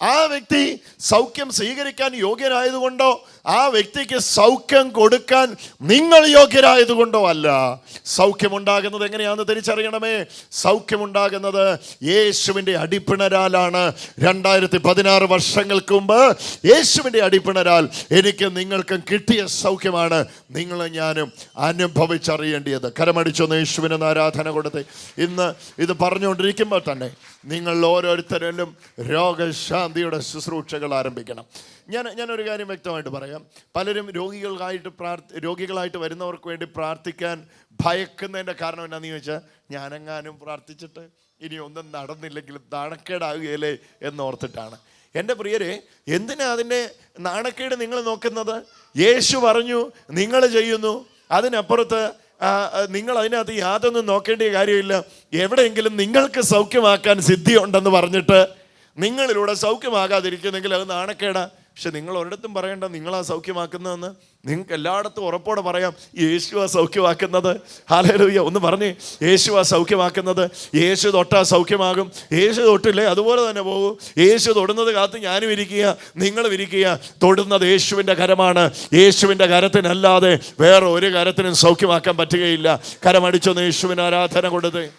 ആ വ്യക്തി സൗഖ്യം സ്വീകരിക്കാൻ യോഗ്യനായതുകൊണ്ടോ ആ വ്യക്തിക്ക് സൗഖ്യം കൊടുക്കാൻ നിങ്ങൾ യോഗ്യരായതുകൊണ്ടോ അല്ല. സൗഖ്യമുണ്ടാകുന്നത് എങ്ങനെയാണെന്ന് തിരിച്ചറിയണമേ? സൗഖ്യമുണ്ടാകുന്നത് യേശുവിന്റെ അടിപ്പിണരാലാണ്. രണ്ടായിരത്തി പതിനാറ് വർഷങ്ങൾക്ക് മുമ്പ് യേശുവിന്റെ അടിപ്പിണരാൽ എനിക്ക് നിങ്ങൾക്കും കിട്ടിയ സൗഖ്യമാണ് നിങ്ങൾ ഞാനും അനുഭവിച്ചറിയേണ്ടത് കരമടിച്ചൊന്ന് യേശുവിന് ആരാധന കൊടുത്ത്. ഇന്ന് ഇത് പറഞ്ഞുകൊണ്ടിരിക്കുമ്പോൾ തന്നെ നിങ്ങൾ ഓരോരുത്തരിലും രോഗശാന്തിയുടെ ശുശ്രൂഷകൾ ആരംഭിക്കണം. ഞാൻ ഞാനൊരു കാര്യം വ്യക്തമായിട്ട് പറയാം. പലരും രോഗികളായിട്ട് പ്രാർത്ഥി രോഗികളായിട്ട് വരുന്നവർക്ക് വേണ്ടി പ്രാർത്ഥിക്കാൻ ഭയക്കുന്നതിന്റെ കാരണം എന്നാന്ന് ചോദിച്ചാൽ ഞാനെങ്ങാനും പ്രാർത്ഥിച്ചിട്ട് ഇനി ഒന്നും നടന്നില്ലെങ്കിലും നാണക്കേടാകുകയല്ലേ എന്നോർത്തിട്ടാണ് എന്റെ പ്രിയരെ എന്തിനാ അതിന്റെ നാണക്കേട് നിങ്ങൾ നോക്കുന്നത്? യേശു പറഞ്ഞു നിങ്ങൾ ചെയ്യുന്നു. അതിനപ്പുറത്ത് നിങ്ങൾ അതിനകത്ത് യാതൊന്നും നോക്കേണ്ട കാര്യമില്ല. എവിടെയെങ്കിലും നിങ്ങൾക്ക് സൗഖ്യമാക്കാൻ സിദ്ധിയുണ്ടെന്ന് പറഞ്ഞിട്ട് നിങ്ങളിലൂടെ സൗഖ്യമാകാതിരിക്കുന്നെങ്കിൽ അത് നാണക്കേടാ. പക്ഷെ നിങ്ങൾ ഒരിടത്തും പറയണ്ട നിങ്ങളാ സൗഖ്യമാക്കുന്നതെന്ന്. നിങ്ങൾക്ക് എല്ലായിടത്തും ഉറപ്പോടെ പറയാം യേശുവാ സൗഖ്യമാക്കുന്നത്. ഹാലലൂയ ഒന്ന് പറഞ്ഞേ യേശുവാ സൗഖ്യമാക്കുന്നത്. യേശു തൊട്ടാ സൗഖ്യമാകും. യേശു തൊട്ടില്ലേ അതുപോലെ തന്നെ പോകും. യേശു തൊടുന്നത് കാത്ത് ഞാനും ഇരിക്കുക നിങ്ങളും ഇരിക്കുക. തൊടുന്നത് യേശുവിന്റെ കരമാണ്. യേശുവിന്റെ കരത്തിനല്ലാതെ വേറെ ഒരു കരത്തിനും സൗഖ്യമാക്കാൻ പറ്റുകയില്ല. കരമടിച്ചൊന്ന് യേശുവിന് ആരാധന കൊടുത്ത്.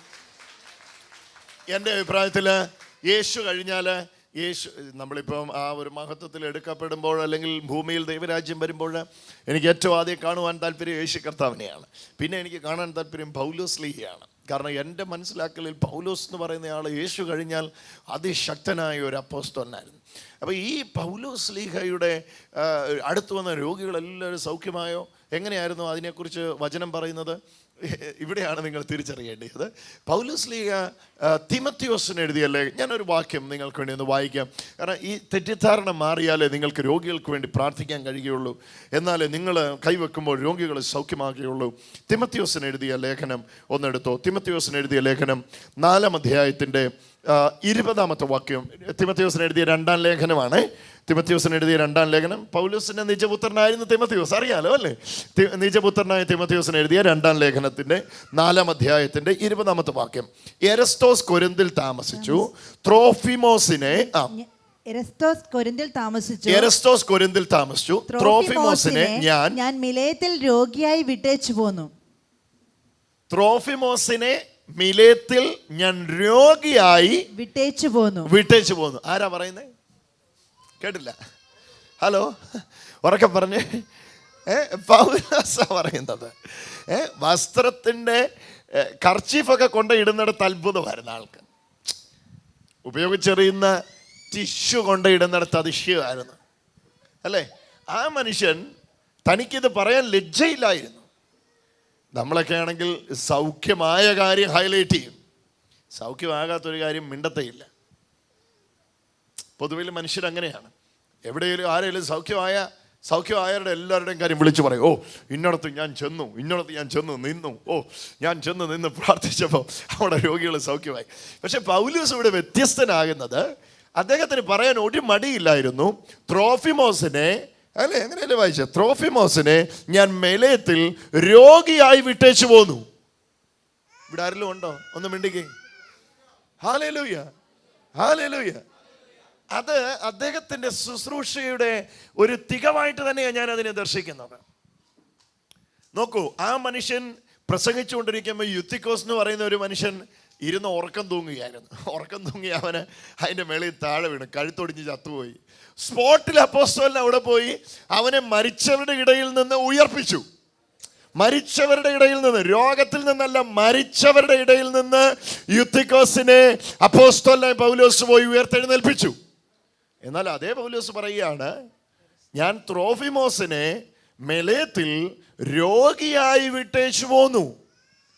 എന്റെ അഭിപ്രായത്തിൽ യേശു കഴിഞ്ഞാൽ യേശു നമ്മളിപ്പം ആ ഒരു മഹത്വത്തിൽ എടുക്കപ്പെടുമ്പോൾ അല്ലെങ്കിൽ ഭൂമിയിൽ ദൈവരാജ്യം വരുമ്പോൾ എനിക്ക് ഏറ്റവും ആദ്യം കാണുവാൻ താല്പര്യം യേശു കർത്താവിനെയാണ്. പിന്നെ എനിക്ക് കാണാൻ താല്പര്യം പൗലോസ് ലീഹയാണ്. കാരണം എന്റെ മനസ്സിലാക്കലിൽ പൗലോസ് എന്ന് പറയുന്ന ആൾ യേശു കഴിഞ്ഞാൽ അതിശക്തനായ ഒരു അപ്പോസ്തോനായിരുന്നു അപ്പോൾ ഈ പൗലോസ് ലീഹയുടെ അടുത്ത് വന്ന രോഗികളെല്ലാവരും സൗഖ്യമായോ? എങ്ങനെയായിരുന്നു അതിനെക്കുറിച്ച് വചനം പറയുന്നത്? ഇവിടെയാണ് നിങ്ങൾ തിരിച്ചറിയേണ്ടത്. പൗലോസ് ലീഗ തിമത്തിയോസിന് എഴുതിയല്ലേ? ഞാനൊരു വാക്യം നിങ്ങൾക്ക് വേണ്ടി ഒന്ന് വായിക്കാം. കാരണം ഈ തെറ്റിദ്ധാരണ മാറിയാലേ നിങ്ങൾക്ക് രോഗികൾക്ക് വേണ്ടി പ്രാർത്ഥിക്കാൻ കഴിയുകയുള്ളൂ. എന്നാലേ നിങ്ങൾ കൈവെക്കുമ്പോൾ രോഗികൾ സൗഖ്യമാകുകയുള്ളൂ. തിമത്യോസിന് എഴുതിയ ലേഖനം ഒന്നെടുത്തോ? തിമത്യോസിന് എഴുതിയ ലേഖനം നാലാം അധ്യായത്തിന്റെ ഇരുപതാമത്തെ വാക്യം. തിമത്യോസിന് എഴുതിയ രണ്ടാം ലേഖനമാണ്. തിമത്തിയോസിന് എഴുതിയ രണ്ടാം ലേഖനം പൗലോസിന്റെ നിജപുത്രനായിരുന്നു തിമത്യോസ് അറിയാലോ അല്ലേ? നിജപുത്രനായ തിമത്യോസിന് എഴുതിയ രണ്ടാം ലേഖനത്തിന്റെ നാലാം അധ്യായത്തിന്റെ ഇരുപതാമത്തെ വാക്യം. എരസ്റ്റോസ് കൊരിന്തിൽ താമസിച്ചു. ത്രോഫിമോസിനെ ആ. എരസ്തോസ് കൊരിന്തിൽ താമസിച്ചു. എരസ്തോസ് കൊരിന്തിൽ താമസിച്ചു. ത്രോഫിമോസിനെ ഞാൻ ഞാൻ മിലയത്തിൽ രോഗിയായി വിട്ടേച്ചു പോന്നു. ത്രോഫിമോസിനെ മിലേത്തിൽ ഞാൻ രോഗിയായി വിട്ടേച്ചു പോന്നു. വിട്ടേച്ചു പോന്നു. ആരാ പറയുന്നേ? കേട്ടില്ല. ഹലോ? ഉറക്കെ പറഞ്ഞേ. പൗലാസ പറയുന്നത്. വസ്ത്രത്തിന്റെ കർച്ചീഫൊക്കെ കൊണ്ട് ഇടുന്നിടത്ത് അത്ഭുതമായിരുന്നു ആൾക്ക്. ഉപയോഗിച്ചെറിയുന്ന ടിഷ്യൂ കൊണ്ട് ഇടുന്നിടത്ത് അതിശയമായിരുന്നു. അല്ലേ? ആ മനുഷ്യൻ തനിക്കിത് പറയാൻ ലജ്ജയില്ലായിരുന്നു. നമ്മളൊക്കെ ആണെങ്കിൽ സൗഖ്യമായ കാര്യം ഹൈലൈറ്റ് ചെയ്യും. സൗഖ്യമാകാത്തൊരു കാര്യം മിണ്ടത്തേയില്ല. പൊതുവിൽ മനുഷ്യർ അങ്ങനെയാണ്. എവിടെയെങ്കിലും ആരെങ്കിലും സൗഖ്യമായ സൗഖ്യമായവരുടെ എല്ലാവരുടെയും കാര്യം വിളിച്ചു പറയും ഓ ഇന്നടത്ത് ഞാൻ ചെന്നു ഇന്നടത്ത് ഞാൻ ചെന്നു നിന്നു ഓ ഞാൻ ചെന്ന് നിന്ന് പ്രാർത്ഥിച്ചപ്പോൾ അവിടെ രോഗികൾ സൗഖ്യമായി. പക്ഷെ പൗലൂസ് ഇവിടെ വ്യത്യസ്തനാകുന്നത് അദ്ദേഹത്തിന് പറയാൻ ഒരു മടിയില്ലായിരുന്നു. ത്രോഫിമോസിനെ അല്ലേ എങ്ങനെയല്ലേ വായിച്ച? ത്രോഫിമോസിനെ ഞാൻ മെലയത്തിൽ രോഗിയായി വിട്ടേച്ചു പോന്നു. ഇവിടെ ആരെങ്കിലും ഉണ്ടോ? ഒന്ന് മിണ്ടിക്കേ. ഹാലേ ലൂയ ഹാലേ ഹാലേലൂയ. അത് അദ്ദേഹത്തിന്റെ ശുശ്രൂഷയുടെ ഒരു തികവായിട്ട് തന്നെയാണ് ഞാൻ അതിനെ ദർശിക്കുന്നത്. നോക്കൂ ആ മനുഷ്യൻ പ്രസംഗിച്ചുകൊണ്ടിരിക്കുമ്പോൾ യുത്തിക്കോസ് എന്ന് പറയുന്ന ഒരു മനുഷ്യൻ ഇരുന്ന് ഉറക്കം തൂങ്ങുകയായിരുന്നു. ഉറക്കം തൂങ്ങി അവന് അതിന്റെ മേളിൽ താഴെ വീണു കഴുത്തൊടിഞ്ഞ് ചത്തുപോയി. സ്പോട്ടിൽ അപ്പോസ്റ്റോലിന് അവിടെ പോയി അവനെ മരിച്ചവരുടെ ഇടയിൽ നിന്ന് ഉയർപ്പിച്ചു. മരിച്ചവരുടെ ഇടയിൽ നിന്ന് രോഗത്തിൽ നിന്നല്ല മരിച്ചവരുടെ ഇടയിൽ നിന്ന് യുത്തിക്കോസിനെ അപ്പോസ്റ്റോലിനെ പൗലോസ് പോയി ഉയർത്തെഴുന്നേൽപ്പിച്ചു. എന്നാൽ അതേ പൗലോസ് പറയുകയാണ് ഞാൻ ത്രോഫിമോസിനെ മെലേത്തിൽ രോഗിയായി വിട്ടേച്ചു പോന്നു.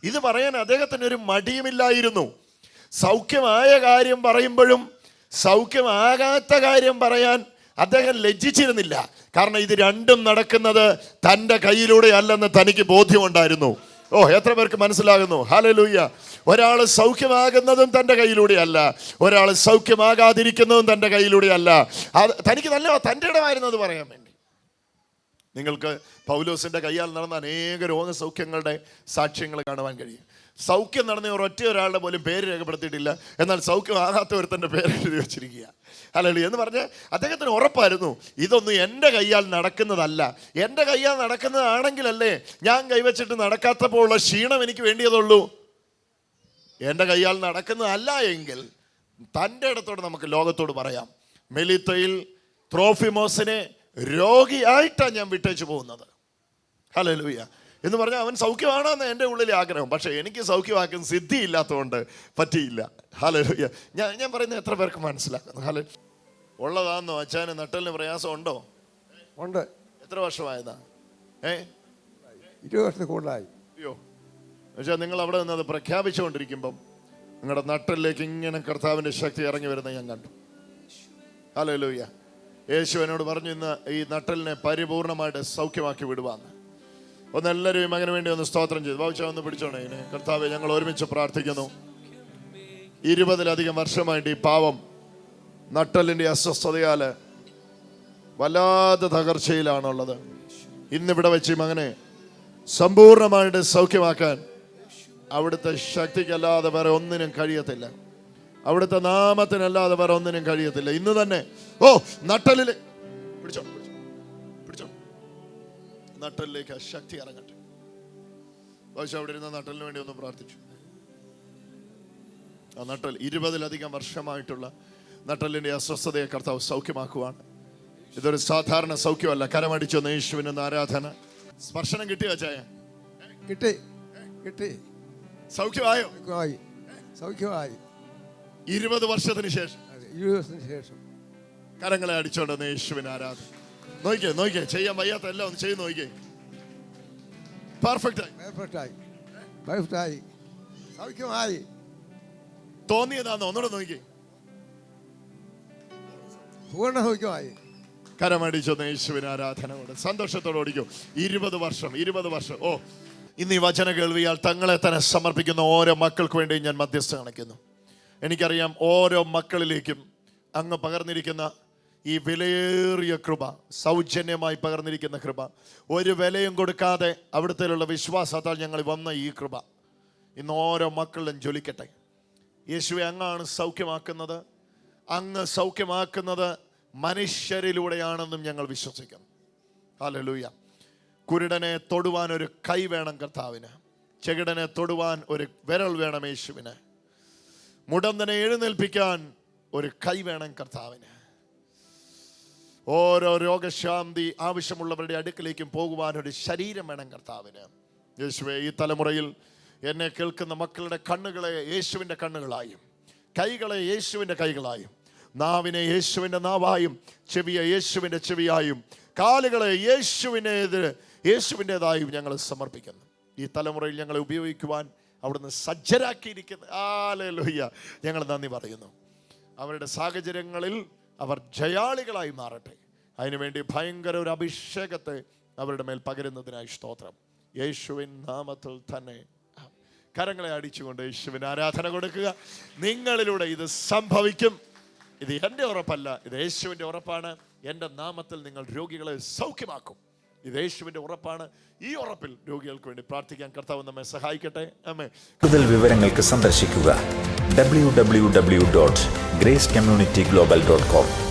ഇത് പറയാൻ അദ്ദേഹത്തിന് ഒരു മടിയുമില്ലായിരുന്നു. സൗഖ്യമായ കാര്യം പറയുമ്പോഴും സൗഖ്യമാകാത്ത കാര്യം പറയാൻ അദ്ദേഹം ലജ്ജിച്ചിരുന്നില്ല. കാരണം ഇത് രണ്ടും നടക്കുന്നത് തന്റെ കയ്യിലൂടെ അല്ലെന്ന് തനിക്ക് ബോധ്യമുണ്ടായിരുന്നു. ഓ എത്ര പേർക്ക് മനസ്സിലാകുന്നു? ഹലലൂയ്യ ഒരാൾ സൗഖ്യമാകുന്നതും തന്റെ കയ്യിലൂടെയല്ല. ഒരാൾ സൗഖ്യമാകാതിരിക്കുന്നതും തന്റെ കയ്യിലൂടെയല്ല. അത് തനിക്ക് നല്ല തന്റെ ഇടമായിരുന്നു അത് പറയാൻ വേണ്ടി. നിങ്ങൾക്ക് പൗലോസിന്റെ കയ്യാൽ നടന്ന അനേക രോഗസൗഖ്യങ്ങളുടെ സാക്ഷ്യങ്ങൾ കാണുവാൻ കഴിയും. സൗഖ്യം നടന്ന ഒരൊറ്റ ഒരാളുടെ പോലും പേര് രേഖപ്പെടുത്തിയിട്ടില്ല. എന്നാൽ സൗഖ്യമാകാത്ത തന്റെ പേര് എഴുതി വെച്ചിരിക്കുക അല്ലല്ലോ എന്ന് പറഞ്ഞ് അദ്ദേഹത്തിന് ഉറപ്പായിരുന്നു ഇതൊന്നും എന്റെ കയ്യാൽ നടക്കുന്നതല്ല. എന്റെ കയ്യാൽ നടക്കുന്നതാണെങ്കിലല്ലേ ഞാൻ കൈവച്ചിട്ട് നടക്കാത്തപ്പോൾ ഉള്ള ക്ഷീണം എനിക്ക് വേണ്ടിയതുള്ളൂ. എന്റെ കയ്യാൽ നടക്കുന്നതല്ല എങ്കിൽ തന്റെ ഇടത്തോട് നമുക്ക് ലോകത്തോട് പറയാം. മെലിത്തയിൽ ത്രോഫിമോസിനെ രോഗിയായിട്ടാണ് ഞാൻ വിട്ടേച്ചു പോകുന്നത്. ഹലലൂയ എന്ന് പറഞ്ഞാൽ അവൻ സൗഖ്യമാണെന്ന് എന്റെ ഉള്ളിലെ ആഗ്രഹം. പക്ഷേ എനിക്ക് സൗഖ്യമാക്കാൻ സിദ്ധിയില്ലാത്തതുകൊണ്ട് പറ്റിയില്ല. ഹലോ ഞാൻ ഞാൻ പറയുന്നത് എത്ര പേർക്ക് മനസ്സിലാക്കുന്നു? ഹലോ ഉള്ളതാണെന്നോ അച്ഛന് നട്ടലിന് പ്രയാസം ഉണ്ടോ? ഉണ്ട്. എത്ര വർഷമായതാ? ഏ? ഇരുപത് വർഷത്തിൽ കൂടുതലായി. അയ്യോ. പക്ഷേ നിങ്ങൾ അവിടെ നിന്ന് അത് പ്രഖ്യാപിച്ചുകൊണ്ടിരിക്കുമ്പം നിങ്ങളുടെ നട്ടലിലേക്ക് ഇങ്ങനെ കർത്താവിന്റെ ശക്തി ഇറങ്ങി വരുന്നത് ഞാൻ കണ്ടു. ഹലോ ലൂയ്യ യേശു എന്നോട് പറഞ്ഞു ഇന്ന് ഈ നട്ടലിനെ പരിപൂർണമായിട്ട് സൗഖ്യമാക്കി വിടുവാന്ന്. ഒന്ന് എല്ലാവരും ഈ മകന് വേണ്ടി ഒന്ന് സ്തോത്രം ചെയ്തു. ബാബുച്ച ഒന്ന് പിടിച്ചോണേ. ഇനി കർത്താവെ ഞങ്ങൾ ഒരുമിച്ച് പ്രാർത്ഥിക്കുന്നു. ഇരുപതിലധികം വർഷമായിട്ട് ഈ പാവം നട്ടലിന്റെ അസ്വസ്ഥതയാൽ വല്ലാതെ തകർച്ചയിലാണുള്ളത്. ഇന്നിവിടെ വെച്ച് ഈ മകനെ സമ്പൂർണമായിട്ട് സൗഖ്യമാക്കാൻ അവിടുത്തെ ശക്തിക്കല്ലാതെ വേറെ ഒന്നിനും കഴിയത്തില്ല. അവിടുത്തെ നാമത്തിനല്ലാതെ വേറെ ഒന്നിനും കഴിയത്തില്ല. ഇന്ന് തന്നെ ഓ പിടിച്ചോ പിടിച്ചോ. നട്ടലിലേക്ക് ആ ശക്തി ഇറങ്ങട്ടെ. പക്ഷെ അവിടെ ഇരുന്ന നട്ടലിന് വേണ്ടി ഒന്ന് പ്രാർത്ഥിച്ചു. ആ നട്ടൽ ഇരുപതിലധികം വർഷമായിട്ടുള്ള നട്ടലിന്റെ അസ്വസ്ഥതയെ കർത്താവ് സൗഖ്യമാക്കുവാണ്. ഇതൊരു സാധാരണ സൗഖ്യമല്ല. കരമടിച്ചൊന്ന് യേശുവിന് ഒന്ന് ആരാധന. സ്പർശനം കിട്ടി ചായ കിട്ടി. കിട്ടി. സൗഖ്യമായോ? സൗഖ്യമായി. സൗഖ്യമായി. ഇരുപത് വർഷത്തിന് ശേഷം. ഇരുപത് വർഷത്തിന് ശേഷം. കരങ്ങളെ അടിച്ചോണ്ടെന്ന് യേശുവിന് ആരാധന. നോക്കിയേ നോക്കിയേ ചെയ്യാൻ വയ്യാത്ത എല്ലാം ഒന്ന് ചെയ്ത് നോക്കിയേ പെർഫെക്റ്റ് ആയി. പെർഫെക്റ്റ് ആയി. പെർഫെക്റ്റ് ആയി. സൗഖ്യമായി തോന്നിയതാന്ന് ഒന്നുകൂടെ നോക്കിയേ പൂർണ സൗഖ്യമായി. കരമടിച്ചൊന്ന് യേശുവിന് ആരാധന കൊണ്ട് സന്തോഷത്തോടെ ഓടിക്കും. ഇരുപത് വർഷം ഇരുപത് വർഷം. ഓ ഇന്ന് ഈ വചന കേൾവിയാൽ തങ്ങളെ തന്നെ സമർപ്പിക്കുന്ന ഓരോ മക്കൾക്ക് വേണ്ടിയും ഞാൻ മധ്യസ്ഥ കാണിക്കുന്നു. എനിക്കറിയാം ഓരോ മക്കളിലേക്കും അങ്ങ് പകർന്നിരിക്കുന്ന ഈ വിലയേറിയ കൃപ സൗജന്യമായി പകർന്നിരിക്കുന്ന കൃപ ഒരു വിലയും കൊടുക്കാതെ അവിടുത്തേലുള്ള വിശ്വാസത്താൽ ഞങ്ങൾ വന്ന ഈ കൃപ. ഇന്ന് ഓരോ മക്കളിലും ജ്വലിക്കട്ടെ. യേശുവെ അങ്ങാണ് സൗഖ്യമാക്കുന്നത്. അങ്ങ് സൗഖ്യമാക്കുന്നത് മനുഷ്യരിലൂടെയാണെന്നും ഞങ്ങൾ വിശ്വസിക്കുന്നു. ഹല്ലേലൂയ. കുരുടനെ തൊടുവാൻ ഒരു കൈ വേണം കർത്താവിന്. ചെകിടനെ തൊടുവാൻ ഒരു വിരൽ വേണം യേശുവിന്. മുടന്തനെ എഴുന്നേൽപ്പിക്കാൻ ഒരു കൈ വേണം കർത്താവിന്. ഓരോ രോഗശാന്തി ആവശ്യമുള്ളവരുടെ അടുക്കിലേക്കും പോകുവാനൊരു ശരീരം വേണം കർത്താവിന്. യേശുവെ ഈ തലമുറയിൽ എന്നെ കേൾക്കുന്ന മക്കളുടെ കണ്ണുകളെ യേശുവിന്റെ കണ്ണുകളായും കൈകളെ യേശുവിന്റെ കൈകളായും നാവിനെ യേശുവിന്റെ നാവായും ചെവിയെ യേശുവിന്റെ ചെവിയായും കാലുകളെ യേശുവിനെതിരെ യേശുവിന്റെതായും ഞങ്ങൾ സമർപ്പിക്കുന്നു. ഈ തലമുറയിൽ ഞങ്ങളെ ഉപയോഗിക്കുവാൻ അവിടുന്ന് സജ്ജരാക്കിയിരിക്കുന്ന. ആലലുയ്യ ഞങ്ങൾ നന്ദി പറയുന്നു. അവരുടെ സാഹചര്യങ്ങളിൽ അവർ ജയാളികളായി മാറട്ടെ. അതിനുവേണ്ടി ഭയങ്കര ഒരു അഭിഷേകത്തെ അവരുടെ മേൽ പകരുന്നതിനായി സ്തോത്രം. യേശുവിൻ നാമത്തിൽ തന്നെ. കരങ്ങളെ അടിച്ചുകൊണ്ട് യേശുവിന് ആരാധന കൊടുക്കുക. നിങ്ങളിലൂടെ ഇത് സംഭവിക്കും. ഇത് എന്റെ ഉറപ്പല്ല. ഇത് യേശുവിന്റെ ഉറപ്പാണ്. എന്റെ നാമത്തിൽ നിങ്ങൾ രോഗികളെ സൗഖ്യമാക്കും. ഇത് യേശുവിന്റെ ഉറപ്പാണ്. ഈ ഉറപ്പിൽ രോഗികൾക്ക് വേണ്ടി പ്രാർത്ഥിക്കാൻ കർത്താവ് നമ്മെ സഹായിക്കട്ടെ. അമ്മേ കൂടുതൽ വിവരങ്ങൾക്ക് സന്ദർശിക്കുക W W W dot grace community global dot com